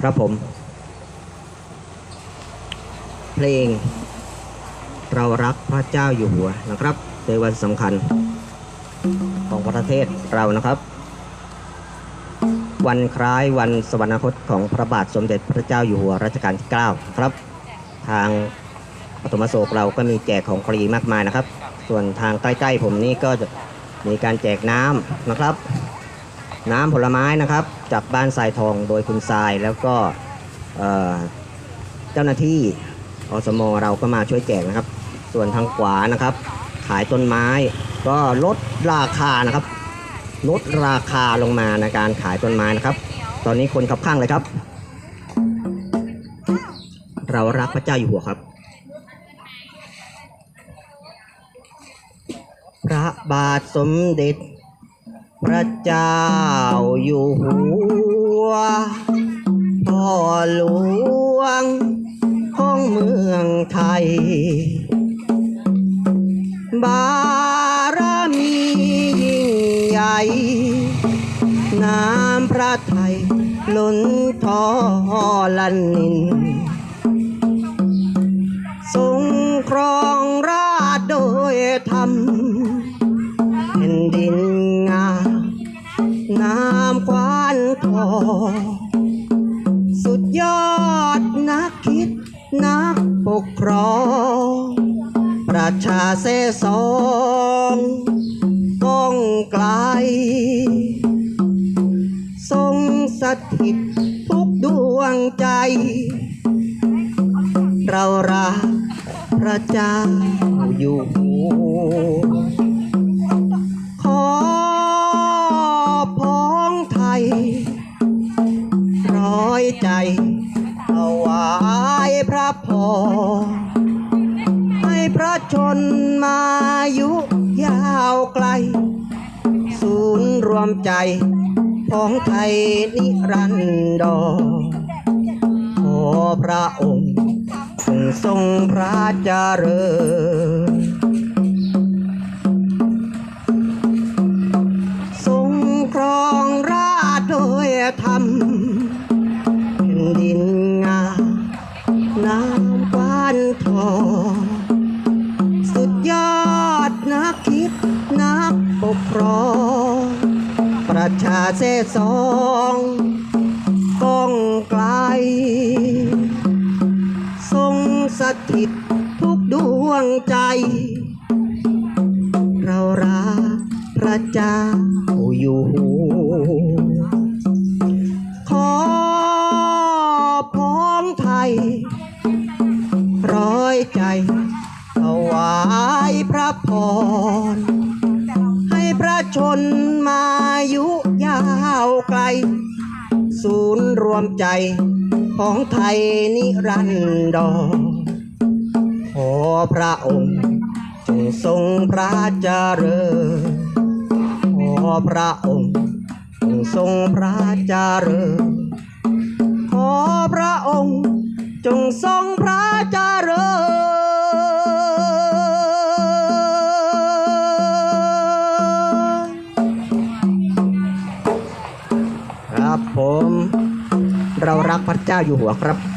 ครับผม เพลง เรารักพระเจ้าอยู่หัวนะครับในวันสำคัญของประเทศเรานะครับ วันคล้ายวันสวรรคตของพระบาทสมเด็จพระเจ้าอยู่หัวรัชกาลที่ 9 ครับ ทางปฐมโศกเราก็มีแจกของฟรีมากมายนะครับ ส่วนทางใกล้ๆผมนี่ก็จะมีการแจกน้ำนะครับ น้ำผลไม้นะครับ จากบ้านทรายทองโดยคุณทรายแล้วก็เจ้าหน้าที่อสมเราก็มาช่วยแจกนะครับ ส่วนทางขวานะครับ ขายต้นไม้ก็ลดราคานะครับลดราคาลงมาในการขายต้นไม้นะครับ ตอนนี้คนขับข้างเลยครับ เรารักพระเจ้าอยู่หัวครับ พระบาทสมเด็จ พระเจ้าอยู่หัวพ่อหลวงของเมืองไทย บารมียิ่งใหญ่ น้ำพระไทยล้นทอลันนิน สุดยอดนักคิดนักปกครอง ประชาเสสองก้องไกล ทรงสถิตทุกดวงใจ เรารักพระเจ้าอยู่หัว พระพรให้พระชนมายุยาวไกล ศูนย์รวมใจของไทยนิรันดรขอพระองค์ทรงทรงพระเจริญ น้ำกวานทองสุดยอดนักคิดนักปกครอง ประชาเสสองก้องไกล ทรงสถิตทุกดวงใจ เรารักพระเจ้าอยู่ ร้อยใจถวายพระพร ให้พระชนมายุยาวไกล ศูนย์รวมใจของไทยนิรันดรขอพระองค์จงทรงพระเจริญขอพระองค์จงทรงพระเจริญ จงทรงพระเจริญครับผม เรารักพระเจ้าอยู่หัวครับ